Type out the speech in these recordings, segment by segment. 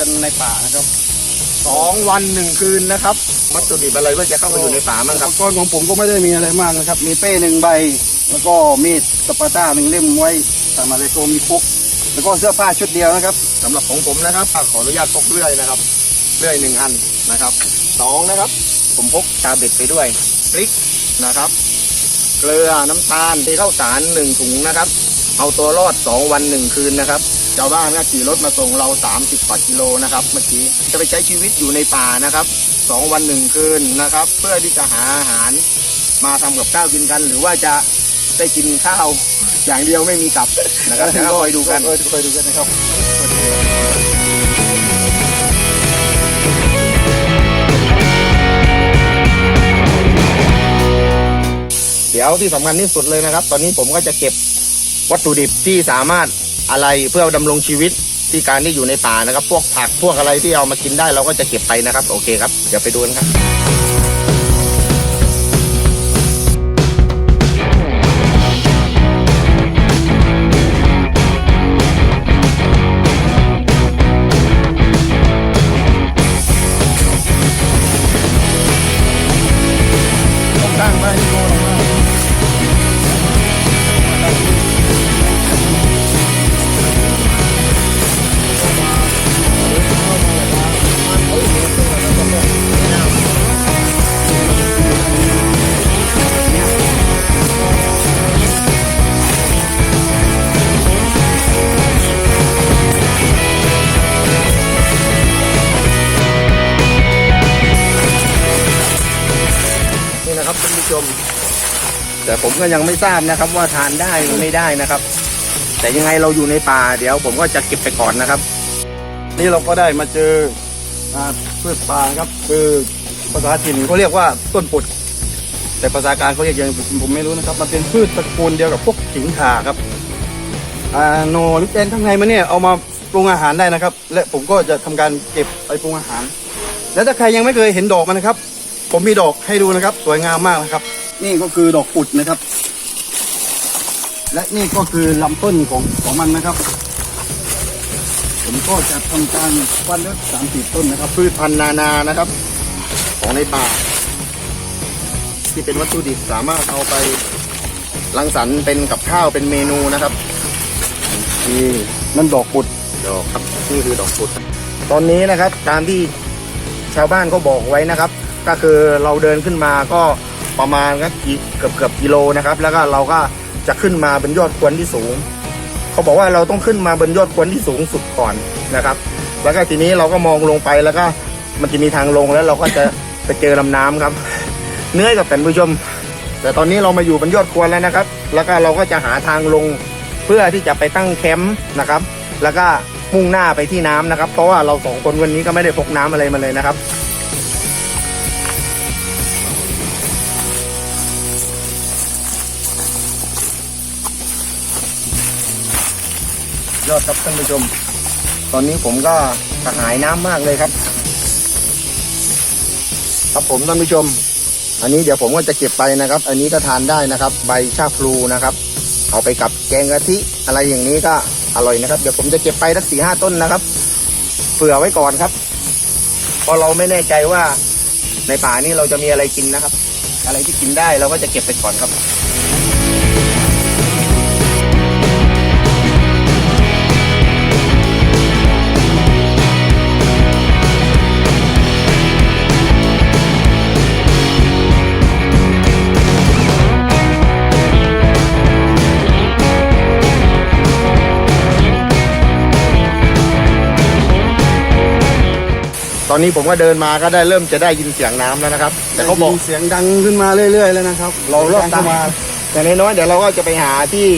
กันในป่านะครับสองวันหนึ่งคืนนะครับวัตถุดิบอะไรก็จะเข้ามาอยู่ในป่ามั้งครับอุปกรณ์ของผมก็ไม่ได้มีอะไรมากนะครับ มีเป้หนึ่งใบ แล้วก็มีดสปาต้าหนึ่งเล่มไว้สามารถเลยโซมีพกแล้วก็เสื้อผ้าชุดเดียวนะครับสำหรับของผมนะครับขออนุญาตพกเลื่อยนะครับเลื่อยหนึ่งอันนะครับสองนะครับ ผมพกชาเบ็ดไปด้วยพริกนะครับเกลือน้ำตาลที่ข้าวสารหนึ่งถุงนะครับ เอาตัวรอดสองวันหนึ่งคืนนะครับ ชาวบ้านก็ขี่รถมาส่งเรา 30กว่ากิโลนะครับ เมื่อกี้จะไปใช้ชีวิตอยู่ในป่านะครับสองวันหนึ่งคืนนะครับ เพื่อที่จะหาอาหารมาทำกับข้าวกินกัน หรือว่าจะได้กินข้าวอย่างเดียวไม่มีกลับนะครับเดี๋ยวเราคอยดูกันเออคอยดูกันนะครับเดี๋ยวที่สำคัญที่สุดเลยนะครับ ตอนนี้ผมก็จะเก็บวัตถุดิบที่สามารถ อะไรเพื่อดำรงชีวิตที่การที่อยู่ในป่านะครับ พวกผักพวกอะไรที่เอามากินได้เราก็จะเก็บไปนะครับ โอเคครับ เดี๋ยวไปดูกันครับ ม แต่ผมก็ยังไม่ทราบนะครับ ว่าทานได้หรือไม่ได้นะครับ แต่ยังไงเราอยู่ในป่าเดี๋ยว ผมก็จะเก็บไปก่อนนะครับ นี่เราก็ได้มาเจออ่าพืชป่านะครับ คือภาษาถิ่นเขาเรียกว่าต้นปุด แต่ภาษากางเขาเรียกยังไงผมผมไม่รู้นะครับ มันเป็นพืชตระกูลเดียวกับพวกขิงข่าครับอ่าโนหรือแกนข้างในมันเนี่ยเอามาปรุงอาหารได้นะครับ และผมก็จะทำการเก็บไปปรุงอาหาร แล้วถ้าใครยังไม่เคยเห็นดอกมันนะครับ ผมมีดอกให้ดูนะครับ สวยงามมากนะครับ นี่ก็คือดอกปุดนะครับ และนี่ก็คือลำต้นของของมันนะครับ ผมก็จะทำการวันละสามสิบต้นนะครับ พืชพันธุ์นานานะครับ ของในป่า ที่เป็นวัตถุดิบสามารถเอาไปรังสรรค์เป็นกับข้าวเป็นเมนูนะครับนี่นั่นดอกปุดดอกครับนี่คือดอกพุธตอนนี้นะครับตามที่ชาวบ้านก็บอกไว้นะครับ ก็คือเราเดินขึ้นมาก็ประมาณก็กี่เกือบเกือบกิโลนะครับ แล้วก็เราก็จะขึ้นมาบนยอดควนที่สูง เขาบอกว่าเราต้องขึ้นมาบนยอดควนที่สูงสุดก่อนนะครับ แล้วก็ทีนี้เราก็มองลงไปแล้วก็มันจะมีทางลงแล้วเราก็จะไปเจอลำน้ำครับเนื่อกับท่านผู้ชม แต่ตอนนี้เรามาอยู่บนยอดควนแล้วนะครับ แล้วก็เราก็จะหาทางลงเพื่อที่จะไปตั้งแคมป์นะครับ แล้วก็มุ่งหน้าไปที่น้ำนะครับ เพราะว่าเราสองคนวันนี้ก็ไม่ได้พกน้ำอะไรมาเลยนะครับ ยอดครับท่านผู้ชม ตอนนี้ผมก็กระหายน้ำมากเลยครับ ครับผมท่านผู้ชม อันนี้เดี๋ยวผมก็จะเก็บไปนะครับ อันนี้ก็ทานได้นะครับ ใบชาพลูนะครับ เอาไปกับแกงกะทิอะไรอย่างนี้ก็อร่อยนะครับ เดี๋ยวผมจะเก็บไปสักสี่ห้าต้นนะครับเผื่อไว้ก่อนครับเพราะเราไม่แน่ใจว่าในป่านี้เราจะมีอะไรกินนะครับ อะไรที่กินได้เราก็จะเก็บไปก่อนครับ ตอนนี้ผมก็เดินมาก็ได้เริ่มจะได้ยินเสียงน้ำแล้วนะครับ แต่เขาบอกได้ยินเสียงดังขึ้นมาเรื่อย ๆ แล้วนะครับเรารอบตามเข้ามาแต่น้อยๆเดี๋ยวเราก็จะไปหาที่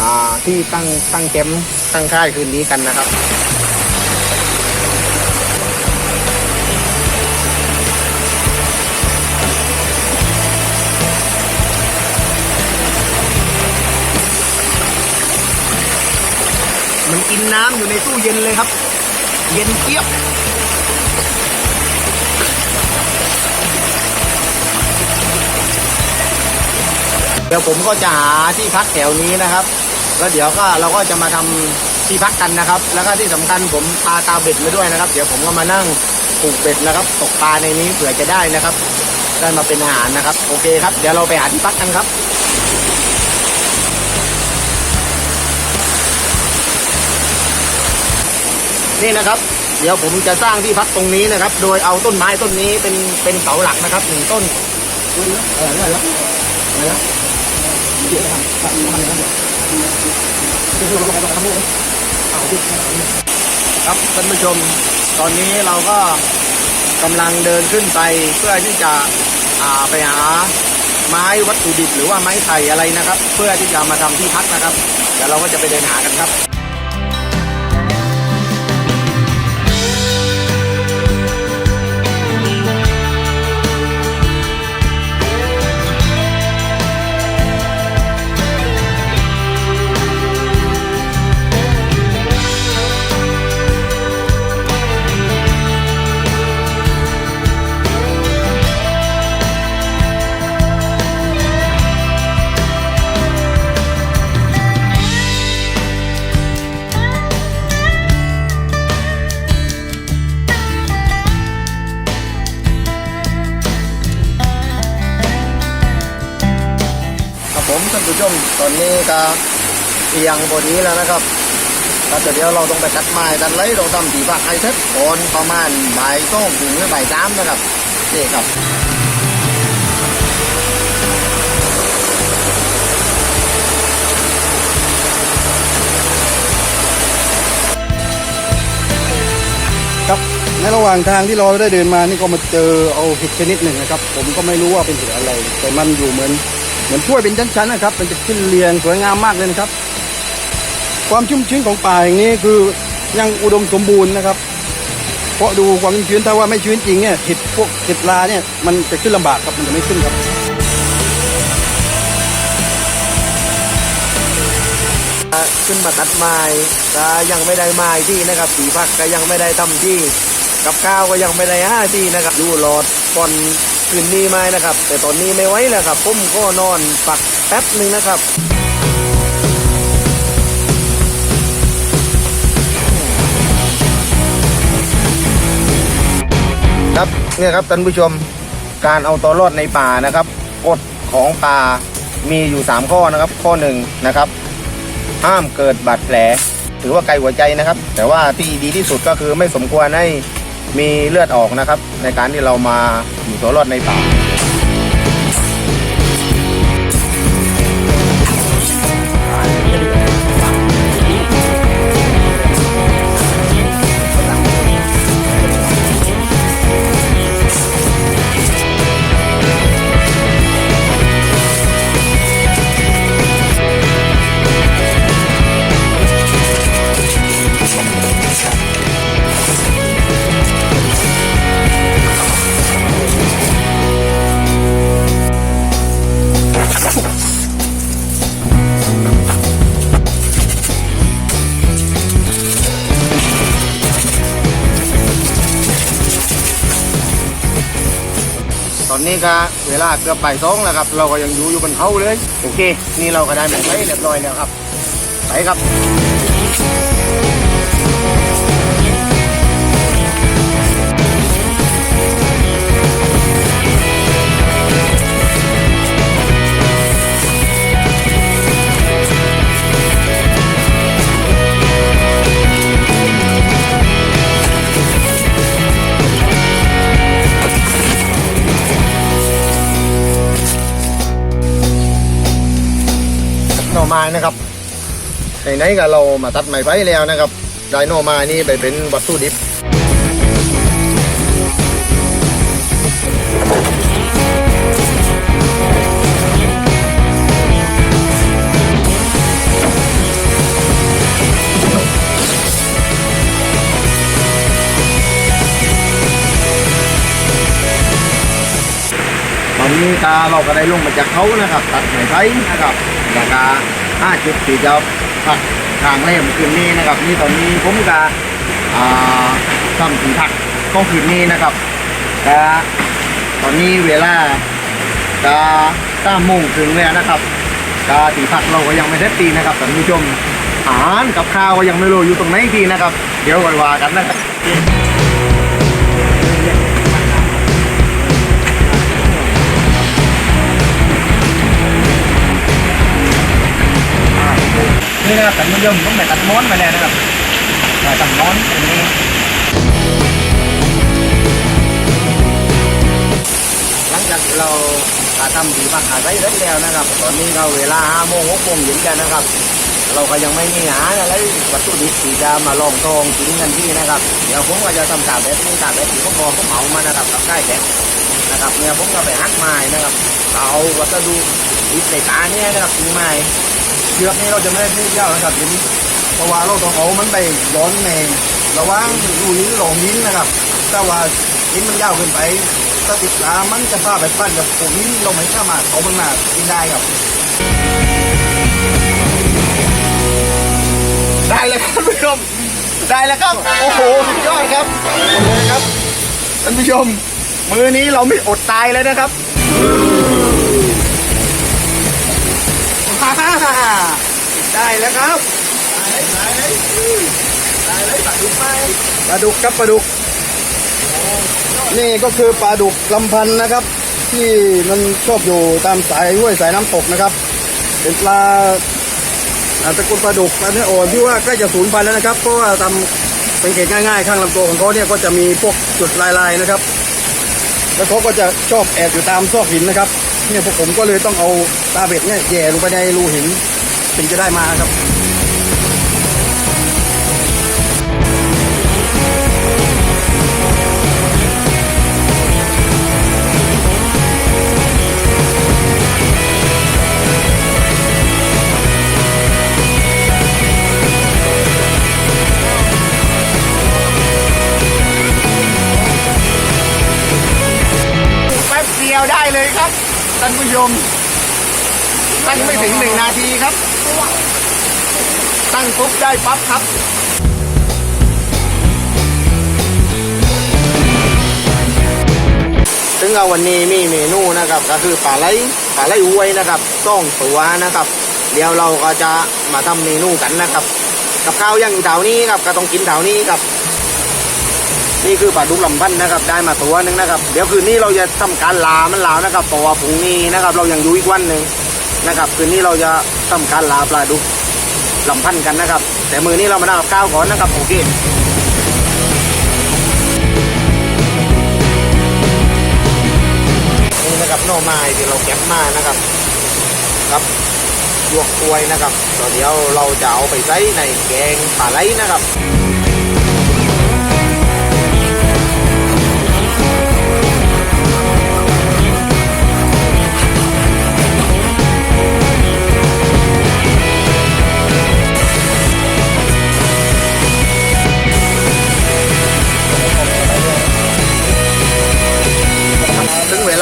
อ่าที่ตั้งตั้งแคมป์ตั้งค่ายคืนนี้กันนะครับมันกินน้ำอยู่ในตู้เย็นเลยครับ เย็นเจี๊ยบน เดี๋ยวผมก็จะหาที่พักแถวนี้นะครับ แล้วเดี๋ยวก็เราก็จะมาทำที่พักกันนะครับ แล้วก็ที่สำคัญผมพาตาเบ็ดมาด้วยนะครับ เดี๋ยวผมก็มานั่งปลูกเบ็ดนะครับ ตกปลาในนี้เผื่อจะได้นะครับ ได้มาเป็นอาหารนะครับ โอเคครับ เดี๋ยวเราไปหาที่พักกันครับนี่นะครับ เดี๋ยวผมจะสร้างที่พักตรงนี้นะครับ โดยเอาต้นไม้ต้นนี้เป็นเป็นเสาหลักนะครับหนึ่งต้นอะไรนะอะไรนะครับท่านผู้ชม ตอนนี้เราก็กำลังเดินขึ้นไปเพื่อที่จะไปหาไม้วัตถุดิบหรือว่าไม้ไผ่อะไรนะครับ เพื่อที่จะมาทำที่พักนะครับเดี๋ยวเราก็จะไปเดินหากันครับ นนี้ก็เอียงบนนี้แล้วนะครับก็เดี๋ยวเราต้องไปตัดไม้ตัดไรเราทำสีผักไอเทสตอนประมาณบ่ายสองถึงบ่ายสามนะครับนี่ครับครับในระหว่างทางที่เราได้เดินมานี่ก็มาเจอเอาเห็ดชนิดหนึ่งนะครับ ผมก็ไม่รู้ว่าเป็นเห็ดอะไร แต่มันอยู่เหมือน เหมือนถ้วยเป็นชั้นๆนะครับ มันจะขึ้นเรียงสวยงามมากเลยนะครับ ความชุ่มชื้นของป่าอย่างนี้คือยังอุดมสมบูรณ์นะครับ เพราะดูความชุ่มชื้นถ้าว่าไม่ชื้นจริงเนี่ยเห็ดพวกเห็ดลาเนี่ยมันจะขึ้นลำบากครับมันจะไม่ขึ้นครับขึ้นมาตัดไม้ก็ยังไม่ได้ไม้ที่นะครับสีผักก็ยังไม่ได้ทำที่ กับข้าวก็ยังไม่ได้ห้าที่นะครับดูหลอดก่อน คืนนี้ไม้นะครับ แต่ตอนนี้ไม่ไหวแล้วครับผมก็นอนปักแป๊บหนึ่งนะครับครับเนี่ยครับท่านผู้ชมการเอาตัวรอดในป่านะครับกฎของป่ามีอยู่ 3 ข้อนะครับ ข้อหนึ่งนะครับ ห้ามเกิดบาดแผล ถือว่าไกลหัวใจนะครับ แต่ว่าที่ดีที่สุดก็คือไม่สมควรให้ มีเลือดออกนะครับ ในการที่เรามาอยู่ตัวรอดในป่า นี้ก็เวลาเกือบบ่ายสองแล้วครับ เราก็ยังอยู่อยู่บนเขาเลย โอเค นี่เราก็ได้แบบไปเรียบร้อยแล้วครับ ไปครับ ม้นะครับไหนๆก็เรามาตัดไม้ไผ่แล้วนะครับได้หน่อไม้นี่ไปเป็นวัตถุดิบตอนนี้ตาเราก็ได้ลงมาจากเขานะครับ ตัดไม้ไผ่นะครับราคา ห้าจุดสี่จะผักทางเล่มคืนนี้นะครับนี่ตอนนี้ผมก็ทำสีผักก็คืนนี้นะครับแต่ตอนนี้เวลาก็สามโมงถึงแล้วนะครับกาตีผักเราก็ยังไม่ได้ตีนะครับท่านผู้ชมอาหารกับข้าวก็ยังไม่รู้อยู่ตรงไหนทีนะครับ เดี๋ยวก่อนว่ากันนะครับ นี่นะครับท่านผู้ชมต้องไปตัดม้อนมาแล้วนะครับไปตัดม้อนตรงนี้หลังจากเราทำดีพักอาศัยเร็จแล้วนะครับ ตอนนี้ก็เวลาห้าโมงหกโมงเย็นแล้วนะครับ เราก็ยังไม่มีหาอะไรวัตถุดิบที่จะมาลองทองกินกันที่นะครับ เดี๋ยวผมก็จะทำตามแบบนี้ตามแบบที่ผมบอกผมเอามานะครับกับใกล้แข็นะครับเนี่ยผมก็ไปหักไม้นะครับ เอาวัสดุดิบในตาเนี่ยนะครับตีไม้ เชือกนี้เราจะไม่ได้พูดยาวนะครับทีนี้เพราะว่าเราต้องเอามันไปย้อนในระหว่างรูนิ้นหลงนิ้นนะครับถ้าว่านิ้นมันยาวเกินไปถ้าติดตามันจะพาไปปั้นกับผมนิ้นเราไม่สามารถเอามันมากินได้ครับ ได้แล้วครับท่านผู้ชมได้แล้วครับ โอ้โหสุดยอดครับโอ้โหครับท่านผู้ชม มือนี้เราไม่อดตายเลยนะครับ ได้แล้วครับได้เลยได้เลยได้เลยปลาดุกไหมปลาดุกครับปลาดุก นี่ก็คือปลาดุกลำพันธ์นะครับ ที่มันชอบอยู่ตามสายห้วยสายน้ำตกนะครับ เป็นปลาอ่าตระกูลปลาดุกปลาเนื้ออ่อนที่ว่าใกล้จะสูญพันธุ์แล้วนะครับ เพราะว่าทำสังเกตง่ายๆ ข้างลำตัวของเขาเนี่ยก็จะมีพวกจุดลายๆนะครับ แล้วเขาก็จะชอบแอบอยู่ตามซอกหินนะครับ เนี่ยพวกผมก็เลยต้องเอาตาเบ็ดเนี่ยแย่ลงไปในรูหินถึงจะได้มาครับแป๊บเดียวได้เลยครับ ท่านผู้ชมตั้งไม่ถึงหนึ่งนาทีครับ ตั้งปุ๊บได้ปั๊บครับถึงเอาวันนี้มีเมนูนะครับ ก็คือปลาไหลปลาไหลอวยนะครับต้องตัวนะครับ เดี๋ยวเราก็จะมาทำเมนูกันนะครับ กับข้าวย่างเท่านี้ครับก็ต้องกินเท่านี้ครับ นี่คือปลาดุกลำพันธ์นะครับ ได้มาตัวหนึ่งนะครับ เดี๋ยวคืนนี้เราจะทำการลามันลาวนะครับเพราะว่าพรุ่งนี้นะครับ เรายังอยู่อีกวันหนึ่งนะครับ คืนนี้เราจะทำการลาปลาดุกลำพันธ์กันนะครับ แต่มือนี้เรามาดับข้าวก่อนนะครับโอเคนี่นะครับหน่อไม้ที่เราเก็บมานะครับครับหยวกกล้วยนะครับตอเดี๋ยวเราจะเอาไปใส่ในแกงปลาไหลนะครับ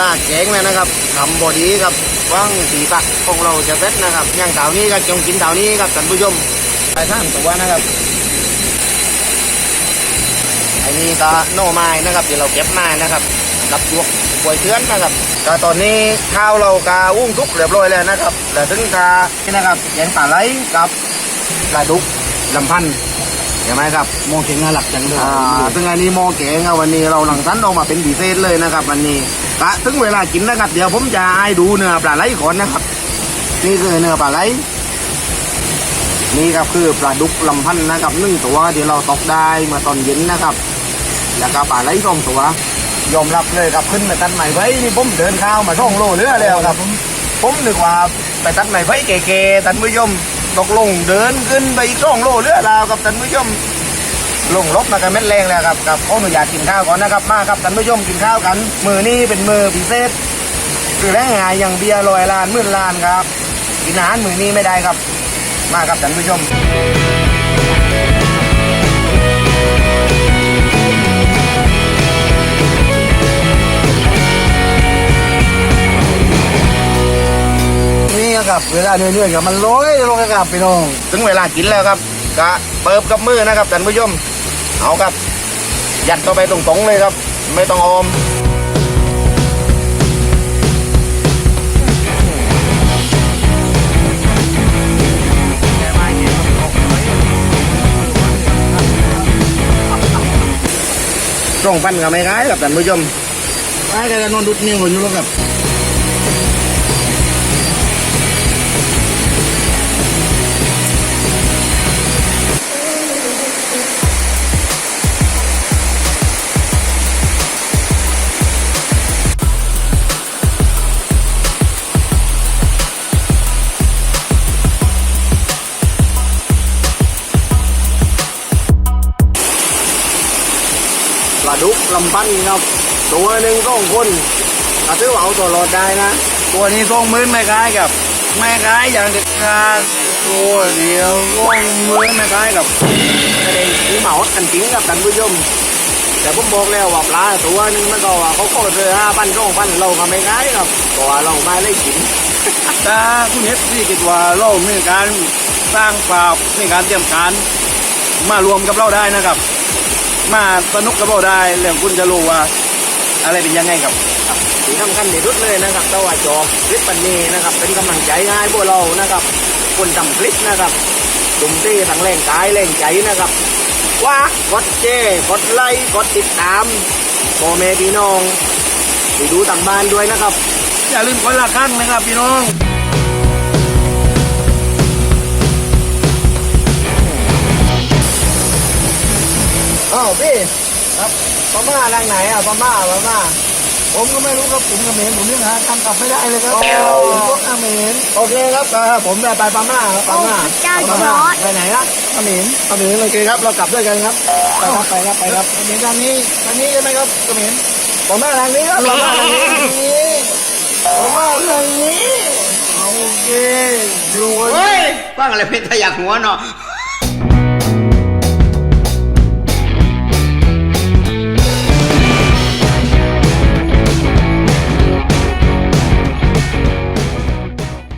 ลาแกงแล้วนะครับทำบอดีครับว่างสีปักของเราจะเสร็จนะครับอย่างเต่านี้ก็จงกินเต่านี้ครับท่านผู้ชมไปสร้างตัวนะครับอันนี้ก็โน่ไม้นะครับที่เราเก็บมานะครับกับยวกกล้วยเทือนนะครับก็ตอนนี้ข้าวเรากาอุ้งทุกเรียบร้อยแล้วนะครับแล้วถึงกานี่นะครับแกงปลาไหลกับปลาดุกลำพันธ์เห็นไหมครับมองเห็นงานหลักจังเลยอ่าซึ่งอันนี้หมอแกงอะวันนี้เราหลังสั้นออกมาเป็นดีเซลเลยนะครับวันนี้ กะถึงเวลากินนะครับ เดี๋ยวผมจะให้ดูเนื้อปลาไหลก่อนนะครับ นี่คือเนื้อปลาไหลนี่ครับคือปลาดุกลำพันธ์นะครับหนึ่งตัวที่เราตกได้เมื่อตอนเย็นนะครับ แล้วก็ปลาไหลสองตัวยอมรับเลยครับขึ้นมาตัดใหม่ไว้นี่ผมเดินข้าวมาช่องโลเรือแล้วครับ ผมนึกว่าไปตัดใหม่ไว้เก๋ๆท่านผู้ชมตกลงเดินขึ้นไปอีกช่องโลเรือแล้วครับท่านผู้ชม ลงรบมากันเม็ดแรงแล้วครับกับขออนุญาตกินข้าวก่อนนะครับมาครับท่านผู้ชมกินข้าวกัน มือนี้เป็นมือพิเศษคือแรงงานอย่างเบียร์ลอยล้านมื่นล้านครับกินอาหารมือนี้ไม่ได้ครับ มาครับท่านผู้ชมครับเวลาเนื่อยๆกับมันร้อยลงกับพี่น้อง ถึงเวลากินแล้วครับกะเปิบกับมือนะครับท่านผู้ชม เอาครับ ยัดเข้ไปตรงๆเลยครับ ไม่ต้องอมตรงปั้นกับไม้ร้ายครับแต่านผู้ชมร้ายกันนอนดุดนิ้วอยู่แล้วครับ ดุกลำพันครับ ตัวหนึ่งสองคนถ้าซื้อเอาตัวรอดได้นะ ตัวนี้ทรงมืนไม่คล้ายกับ ไม่คล้ายอย่างเด็ดขาดตัวเดียวทรงมืนไม่คล้ายกับแสดงถึงเหมาอันจริงกับท่านผู้ชมแต่ผมบอกแล้วว่าปลาตัวหนึ่งมันก็ว่าเขาโคตรเลยห้าพันสองพันเราก็ไม่ร้ายครับเพราะว่าเราไม่ได้กินถ้าคุณเอฟซีคิดว่าเรามีการสร้างภาพมีการเตรียมการมารวมกับเราได้นะครับ มาสนุกกับเราได้แล้วคุณจะรู้ว่า อะไรเป็นยังไงครับครับที่สำคัญที่สุดเลยนะครับตะวันจอกคลิปปันนี้นะครับ เป็นกำลังใจให้พวกเรานะครับ คนทำคลิปนะครับกลุ่มที่ทั้งแรงกายแรงใจนะครับ ว่ากดเจกดไลค์กดติดตามพ่อแม่พี่น้องที่ดูทางบ้านด้วยนะครับ อย่าลืมคนละครั้งนะครับพี่น้อง อ้าวพี่ครับพม่าทางไหนอะพม่าพม่าผมก็ไม่รู้ครับผมกับเมนผมยังหาทางกลับไม่ได้เลยครับโอ้พวกอาเมนโอเคครับเอ่อผมจะไปพม่าครับพม่าโอ้พระเจ้าพม่าจอร์จ ไปไหนครับอาเมนพม่าโอเคครับเรากลับด้วยกันครับไปครับไปครับไปครับอาเมนทางนี้ทางนี้ใช่ไหมครับอาเมนพม่าทางนี้ครับพม่าทางนี้ผมว่าเรื่องนี้โอเคดูกัน เฮ้ยฟังอะไรเป็นทะยักหัวเนาะ